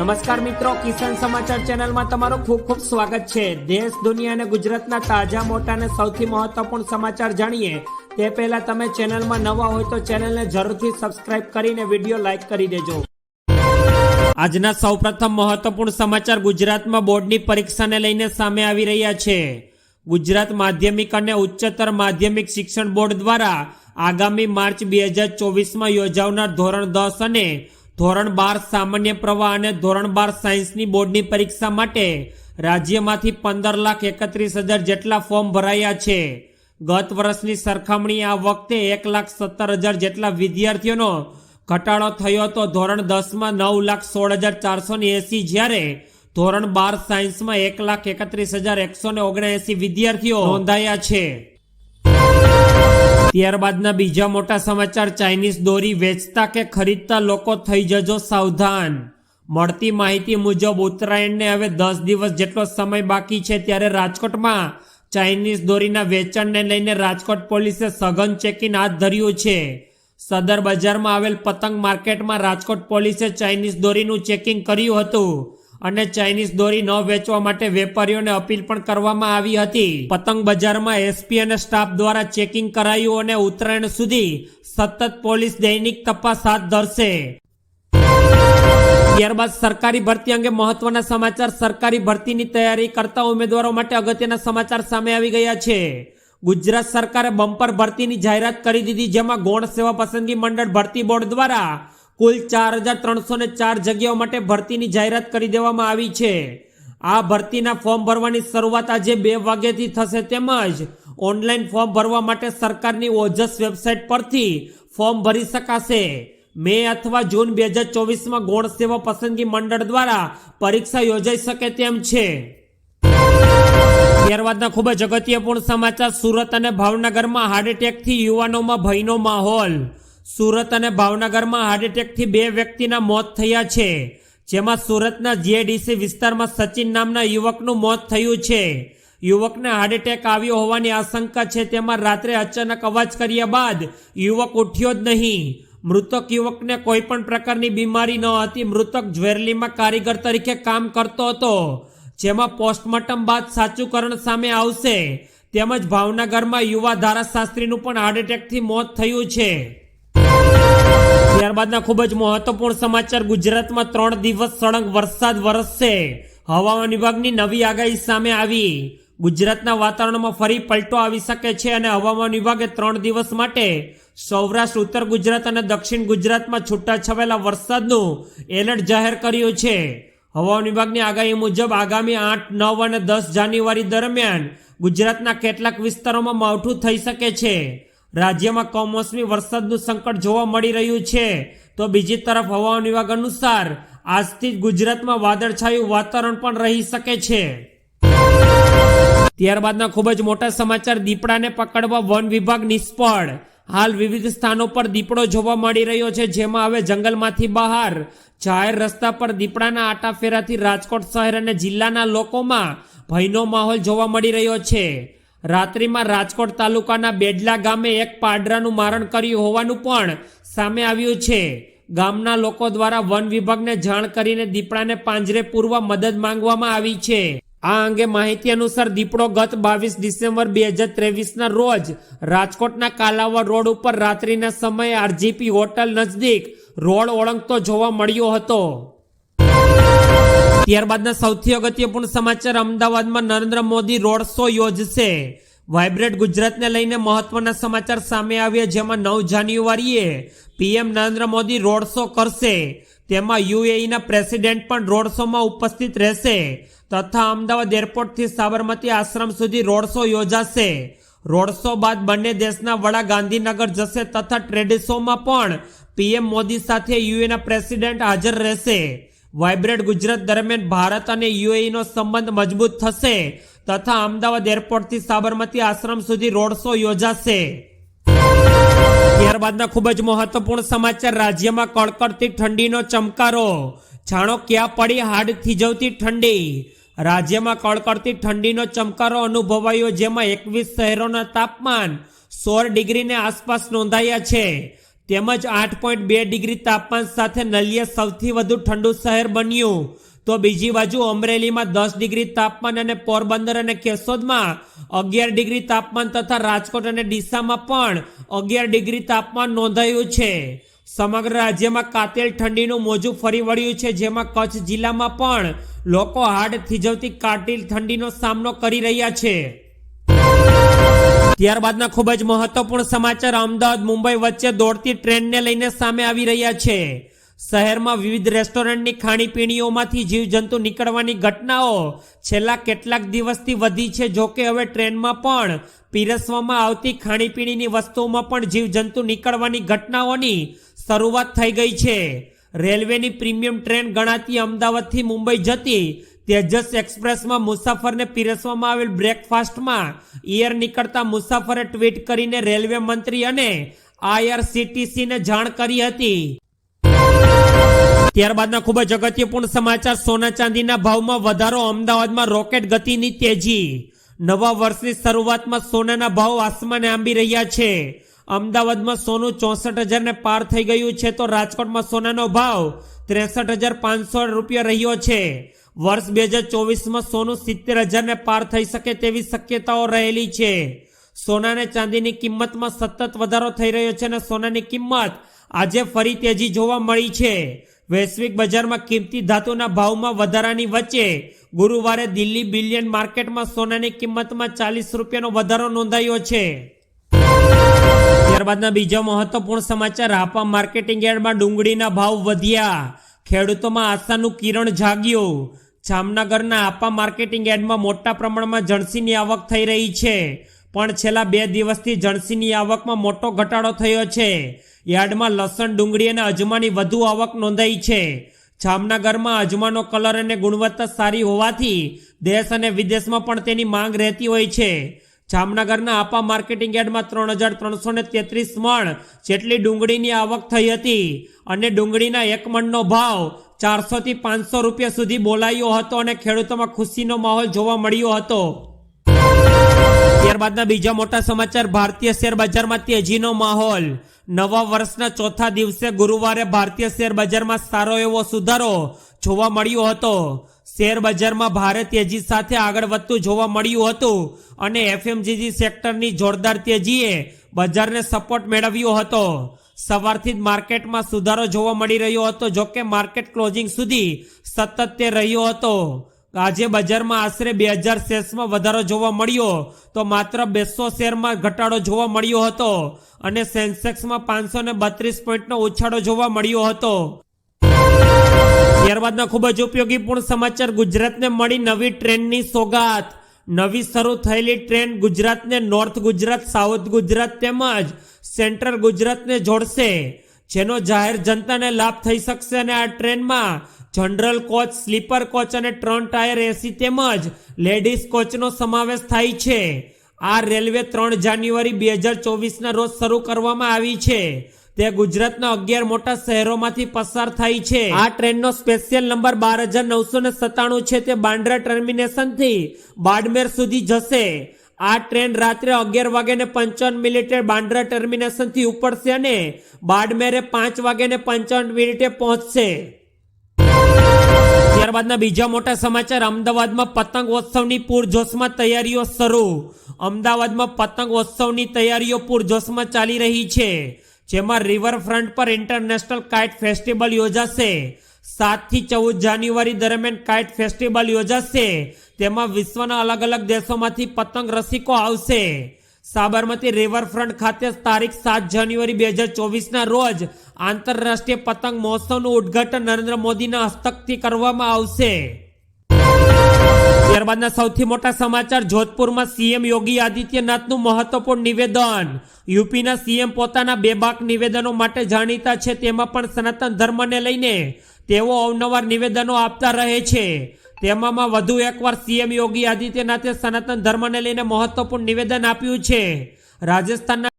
નમસ્કાર મિત્રો, કિસાન સમાચાર ચેનલમાં તમારું ખૂબ ખૂબ સ્વાગત છે. દેશ, દુનિયા અને ગુજરાતના તાજા, મોટા અને સૌથી મહત્વપૂર્ણ સમાચાર જાણીએ. તે પહેલા તમે ચેનલમાં નવા હોય તો ચેનલને જરૂરથી સબસ્ક્રાઇબ કરીને વીડિયો લાઇક કરી દેજો. આજના સૌપ્રથમ મહત્વપૂર્ણ સમાચાર ગુજરાતમાં બોર્ડની પરીક્ષાને લઈને સામે આવી રહ્યા છે. ગુજરાત માધ્યમિક અને ઉચ્ચતર માધ્યમિક શિક્ષણ બોર્ડ દ્વારા આગામી માર્ચ બે હજાર ચોવીસમાં યોજાનાર ધોરણ દસ અને ધોરણ બાર સામાન્ય પ્રવાહ અને ધોરણ બાર સાયન્સની બોર્ડની પરીક્ષા માટે રાજ્યમાંથી પંદર લાખ એકત્રીસ હજાર જેટલા ફોર્મ ભરાયા છે. ગત વર્ષની સરખામણી આ વખતે એક લાખ સત્તર હજાર જેટલા વિદ્યાર્થીઓનો ઘટાડો થયો હતો. ધોરણ દસમાં નવ લાખ સોળ હજાર ચારસો ને એસી જ્યારે ધોરણ બાર સાયન્સમાં એક લાખ એકત્રીસ હજાર એકસો ને ઓગણએસી વિદ્યાર્થીઓ નોંધાયા છે. ત્યારબાદના બીજા મોટા સમાચાર, ચાઇનીઝ દોરી વેચતા કે ખરીદતા લોકો થઈ જજો સાવધાન. મળતી માહિતી મુજબ ઉત્તરાયણને હવે દસ દિવસ જેટલો સમય બાકી છે ત્યારે રાજકોટમાં ચાઇનીઝ દોરીના વેચાણને લઈને રાજકોટ પોલીસે સઘન ચેકિંગ હાથ ધર્યું છે. સદર બજારમાં આવેલ પતંગ માર્કેટમાં રાજકોટ પોલીસે ચાઇનીઝ દોરીનું ચેકિંગ કર્યું હતું. અને ચાઇનીઝ દોરી ન વેચવા માટે વેપારીઓને અપીલ પણ કરવામાં આવી હતી. પતંગ બજારમાં એસપી અને સ્ટાફ દ્વારા ચેકિંગ કરાયું અને ઉત્તરાયણ સુધી સતત પોલીસ દૈનિક તપાસ હાથ ધરશે. ત્યારબાદ સરકારી ભરતી અંગે મહત્વના સમાચાર સરકારી ભરતીની તૈયારી કરતા ઉમેદવારો માટે અગત્યના સમાચાર સામે આવી ગયા છે. ગુજરાત સરકારે બમ્પર ભરતીની જાહેરાત કરી દીધી, જેમાં ગૌણ સેવા પસંદગી મંડળ ભરતી બોર્ડ દ્વારા કુલ ચાર હજાર ત્રણસો ને ચાર જગ્યાઓ માટે ભરતીની જાહેરાત કરી દેવામાં આવી છે. આ ભરતીના ફોર્મ ભરવાની શરૂઆત આજે બે વાગ્યાથી થશે તેમજ ઓનલાઈન ફોર્મ ભરવા માટે સરકારની ઓજસ વેબસાઇટ પરથી ફોર્મ ભરી શકાશે. મે અથવા જૂન બે હજાર ચોવીસમાં ગૌણ સેવા પસંદગી મંડળ દ્વારા પરીક્ષા યોજાઈ શકે તેમ છે. ત્યારબાદના ખૂબ જ અગત્યપૂર્ણ સમાચાર સુરત અને ભાવનગરમાં હાર્ટ એટેકથી યુવાનોમાં ભયનો માહોલ. સુરત અને ભાવનગરમાં હાર્ટ એટેકથી બે વ્યક્તિના મોત થયા છે. જેમાં સુરતના જીએડીસી વિસ્તારમાં સચિન નામના યુવકનું મોત થયું છે. યુવકને હાર્ટ એટેક આવ્યો હોવાની આશંકા છે. તેમાં રાત્રે અચાનક અવાજ કર્યા બાદ યુવક ઉઠ્યો જ નહીં. મૃતક યુવકને કોઈ પણ પ્રકારની બીમારી ન હતી. મૃતક જ્વેરલીમાં કારીગર તરીકે કામ કરતો હતો, જેમાં પોસ્ટમોર્ટમ બાદ સાચુકરણ સામે આવશે. તેમજ ભાવનગરમાં યુવા ધારાશાસ્ત્રીનું પણ હાર્ટ એટેકથી મોત થયું છે. ત્યારબાદના ખૂબ જ મહત્વપૂર્ણ સમાચાર. ગુજરાતમાં ત્રણ દિવસ સળંગ વરસાદ વરસશે. હવામાન વિભાગની નવી આગાહી સામે આવી. ગુજરાતના વાતાવરણમાં ફરી પલટો આવી શકે છે અને હવામાન વિભાગે ત્રણ દિવસ માટે સૌરાષ્ટ્ર, ઉત્તર ગુજરાત અને દક્ષિણ ગુજરાતમાં છૂટાછવાયેલા વરસાદનું એલર્ટ જાહેર કર્યું છે. હવામાન વિભાગની આગાહી મુજબ આગામી આઠ, નવ અને દસ જાન્યુઆરી દરમિયાન ગુજરાતના કેટલાક વિસ્તારોમાં માવઠું થઈ શકે છે. રાજ્યમાં કમોસમી વરસાદનું સંકટ જોવા મળી રહ્યું છે. તો બીજી તરફ હવામાન વિભાગ અનુસાર આજથી જ ગુજરાતમાં વાદળછાયું વાતાવરણ પણ રહી શકે છે. ત્યારબાદના ખૂબ જ મોટા સમાચાર દીપડાને પકડવા વન વિભાગ નિષ્ફળ. હાલ વિવિધ સ્થાનો પર દીપડો જોવા મળી રહ્યો છે. જેમાં હવે જંગલમાંથી બહાર જાહેર રસ્તા પર દીપડાના આટાફેરાથી રાજકોટ શહેર અને જિલ્લાના લોકોમાં ભયનો માહોલ જોવા મળી રહ્યો છે. રાત્રિમાં રાજકોટ તાલુકાના બેડલા ગામે એક પાડરાનું મારણ કર્યું હોવાનું પણ સામે આવ્યું છે. ગામના લોકો દ્વારા વન વિભાગને જાણ કરીને દીપડાને પાંજરે પૂરવા મદદ માંગવામાં આવી છે. આ અંગે માહિતી અનુસાર દીપડો ગત બાવીસ ડિસેમ્બર બે હજાર ત્રેવીસના રોજ રાજકોટના કાલાવડ રોડ ઉપર રાત્રિના સમયે આરજીપી હોટલ નજદીક રોડ ઓળંગતો જોવા મળ્યો હતો. ત્યારબાદના સૌથી અગત્યપૂર્ણ સમાચાર અમદાવાદમાં નરેન્દ્ર મોદી રોડ શો યોજશે. વાઇબ્રેટ ગુજરાતને લઈને મહત્વના સમાચાર સામે આવ્યા, જેમાં નવ જાન્યુઆરીએ PM Narendra Modi road show કરશે. તેમાં યુએઈના પ્રેસિડેન્ટ પણ રોડ શોમાં ઉપસ્થિત રહેશે. તથા અમદાવાદ એરપોર્ટથી સાબરમતી આશ્રમ સુધી રોડ શો યોજાશે. રોડ શો બાદ બંને દેશના વડા ગાંધીનગર જશે તથા ટ્રેડ શોમાં પણ પીએમ મોદી સાથે યુએના પ્રેસિડેન્ટ હાજર રહેશે. વાઇબ્રેટ ગુજરાત દરમિયાન ભારત અને યુએઈનો સંબંધ મજબૂત થશે તથા અમદાવાદ એરપોર્ટથી સાબરમતી આશ્રમ સુધી રોડ શો યોજાશે. ત્યારબાદના ખૂબ જ મહત્વપૂર્ણ સમાચાર. રાજ્યમાં કડકડતી ઠંડીનો ચમકારો. જાણો ક્યાં પડી હાડ થીજવતી ઠંડી? રાજ્યમાં કડકડતી ઠંડીનો ચમકારો અનુભવાયો, જેમાં એકવીસ શહેરોના તાપમાન સોળ ડિગ્રીને આસપાસ નોંધાયા છે. તેમજ આઠ પોઈન્ટ બે ડિગ્રી તાપમાન સાથે નલિયા સૌથી વધુ ઠંડુ શહેર બન્યું. તો બીજી બાજુ અમરેલીમાં દસ ડિગ્રી તાપમાન અને પોરબંદર અને કેશોદમાં અગિયાર ડિગ્રી તાપમાન તથા રાજકોટ અને ડીસામાં પણ અગિયાર ડિગ્રી તાપમાન નોંધાયું છે. સમગ્ર રાજ્યમાં કાતિલ ઠંડીનું મોજું ફરી વળ્યું છે, જેમાં કચ્છ જિલ્લામાં પણ લોકો હાડ થીજવતી કાતિલ ઠંડીનો સામનો કરી રહ્યા છે. ત્યારબાદના ખૂબ જ મહત્વપૂર્ણ સમાચાર અમદાવાદ, મુંબઈ વચ્ચે દોડતી ટ્રેનને લઈને સામે આવી રહ્યા છે. શહેરમાં વિવિધ રેસ્ટોરન્ટની ખાણીપીણીઓમાંથી જીવજંતુ નીકળવાની ઘટનાઓ છેલ્લા કેટલાક દિવસથી વધી છે. જોકે હવે ટ્રેનમાં પણ પીરસવામાં આવતી ખાણીપીણીની વસ્તુઓમાં પણ જીવજંતુ નીકળવાની ઘટનાઓની શરૂઆત થઈ ગઈ છે. રેલવેની પ્રીમિયમ ટ્રેન ગણાતી અમદાવાદથી મુંબઈ જતી તેજસ એક્સપ્રેસમાં મુસાફરને પીરસવામાં આવેલ બ્રેકફાસ્ટમાં ઈયર નીકળતા મુસાફરે ટ્વીટ કરીને રેલવે મંત્રી અને આઈઆરસીટીસીને જાણ કરી હતી. ત્યારબાદના ખૂબ જ અગત્યપૂર્ણ સમાચાર. સોના ચાંદીના ભાવમાં વધારો, અમદાવાદમાં રોકેટ ગતિની તેજી. નવા વર્ષની શરૂઆતમાં સોનાના ભાવ આસમાને આંબી રહ્યા છે. અમદાવાદમાં સોનું ચોસઠ હજારને પાર થઈ ગયું છે તો રાજકોટમાં સોનાનો ભાવ ત્રેસઠ હજાર પાંચસો રૂપિયા રહ્યો છે. વર્ષ બે હજાર ચોવીસમાં સોનું સિત્તેર હજારને પાર થઈ શકે તેવી શક્યતાઓ રહેલી છે. સોના અને ચાંદીની કિંમતમાં સતત વધારો થઈ રહ્યો છે અને સોનાની કિંમત આજે ફરી તેજી જોવા મળી છે. વૈશ્વિક બજારમાં કિંમતી ધાતુના ભાવમાં વધારાની વચ્ચે ગુરુવારે દિલ્હી બિલિયન માર્કેટમાં સોનાની કિંમતમાં ચાલીસ રૂપિયાનો વધારો નોંધાયો છે. ત્યારબાદના બીજા મહત્વપૂર્ણ સમાચાર હાપા માર્કેટિંગ યાર્ડમાં ડુંગળીના ભાવ વધ્યા. ખેડૂતોમાં આશાનું કિરણ જાગ્યું. જામનગરના આપા માર્કેટિંગ યાર્ડમાં મોટા પ્રમાણમાં જણસીની આવક થઈ રહી છે. પણ છેલ્લા બે દિવસથી જણસીની આવકમાં મોટો ઘટાડો થયો છે. યાર્ડમાં લસણ, ડુંગળી અને અજમાની વધુ આવક નોંધાઈ છે. જામનગરમાં અજમાનો કલર અને ગુણવત્તા સારી હોવાથી દેશ અને વિદેશમાં પણ તેની માંગ રહેતી હોય છે. જામનગરના આપા માર્કેટિંગ યાર્ડમાં ત્રણ હજાર ત્રણસો ને તેત્રીસ મણ જેટલી ડુંગળીની આવક થઈ હતી અને ડુંગળીના એક મણનો ભાવ ચારસોથી પાંચસો રૂપિયા સુધી બોલાયો હતો અને ખેડૂતોમાં ખુશીનો માહોલ જોવા મળ્યો હતો. ત્યારબાદના બીજા મોટા સમાચાર, ભારતીય શેર બજારમાં તેજીનો માહોલ. નવા વર્ષના ચોથા દિવસે ગુરુવારે ભારતીય શેર બજારમાં સારો એવો સુધારો જોવા મળ્યો હતો. શેર બજારમાં ભારે તેજી સાથે આગળ વધતું જોવા મળ્યું હતું અને એફએમજીજી સેક્ટરની જોરદાર તેજીએ બજારને સપોર્ટ મેળવ્યો હતો. સવારથી જ માર્કેટમાં સુધારો જોવા મળી રહ્યો હતો જોકે માર્કેટ ક્લોઝિંગ સુધી સતત તે રહ્યો હતો. આજે બજારમાં આશરે બે હજાર શેર્સમાં વધારો જોવા મળ્યો, તો માત્ર બેસો શેરમાં ઘટાડો જોવા મળ્યો હતો અને સેન્સેક્સમાં પાંચસો ને બત્રીસ પોઈન્ટનો ઉછાળો જોવા મળ્યો હતો. ત્યારબાદના ખૂબ જ ઉપયોગીપૂર્ણ સમાચાર ગુજરાતને મળી નવી ટ્રેનની સોગાત. નવી શરૂ થયેલી ટ્રેન ગુજરાતને નોર્થ ગુજરાત, સાઉથ ગુજરાત તેમજ સેન્ટ્રલ ગુજરાતને જોડશે, જેનો જાહેર જનતાને લાભ થઈ શકશે અને આ ટ્રેનમાં જનરલ કોચ, સ્લીપર કોચ અને ત્રણ ટાયર એસી તેમજ લેડીઝ કોચનો સમાવેશ થાય છે. આ રેલવે ત્રણ જાન્યુઆરી બે હજાર ચોવીસના રોજ શરૂ કરવામાં આવી છે. તે ગુજરાતના અગિયાર મોટા શહેરોમાંથી પસાર થાય છે. આ ટ્રેનનો સ્પેશિયલ નંબર બાર હજાર નવસો ને સત્તાણું છે. તે બાંદ્રા ટર્મિનેશનથી બાડમેર સુધી જશે. આ ટ્રેન રાત્રે અગિયાર વાગે ને પંચાવન મિનિટે બાંદ્રા ટર્મિનેશનથી ઉપડશે અને બાડમેરે પાંચ વાગે ને પંચાવન મિનિટે પહોંચશે. ત્યારબાદના બીજા મોટા સમાચાર. અમદાવાદમાં પતંગ ઉત્સવની પૂરજોશમાં તૈયારીઓ શરૂ. અમદાવાદમાં પતંગ ઉત્સવની તૈયારીઓ પૂરજોશમાં ચાલી રહી છે. જેમાં રિવરફ્રન્ટ પર ઇન્ટરનેશનલ કાઇટ ફેસ્ટિવલ યોજાશે. સાતથી ચૌદ જાન્યુઆરી દરમિયાન કાઇટ ફેસ્ટિવલ યોજાશે. તેમાં વિશ્વના અલગ અલગ દેશોમાંથી પતંગ રસિકો આવશે. સાબરમતી રિવરફ્રન્ટ ખાતે તારીખ સાત જાન્યુઆરી બે હજાર ચોવીસના રોજ આંતરરાષ્ટ્રીય પતંગ મહોત્સવનું ઉદ્ઘાટન નરેન્દ્ર મોદીના હસ્તકથી કરવામાં આવશે. ત્યારબાદના સૌથી મોટા સમાચાર, જોધપુરમાં સીએમ યોગી આદિત્યનાથનું મહત્વપૂર્ણ નિવેદન. યુપીના સીએમ પોતાના બેબાક નિવેદનો માટે જાણીતા છે, તેમાં પણ સનાતન ધર્મને લઈને તેઓ અવનવાર નિવેદનો આપતા રહે છે. તેમાં વધુ એકવાર સીએમ યોગી આદિત્યનાથે સનાતન ધર્મને લઈને મહત્વપૂર્ણ નિવેદન આપ્યું છે. રાજસ્થાનના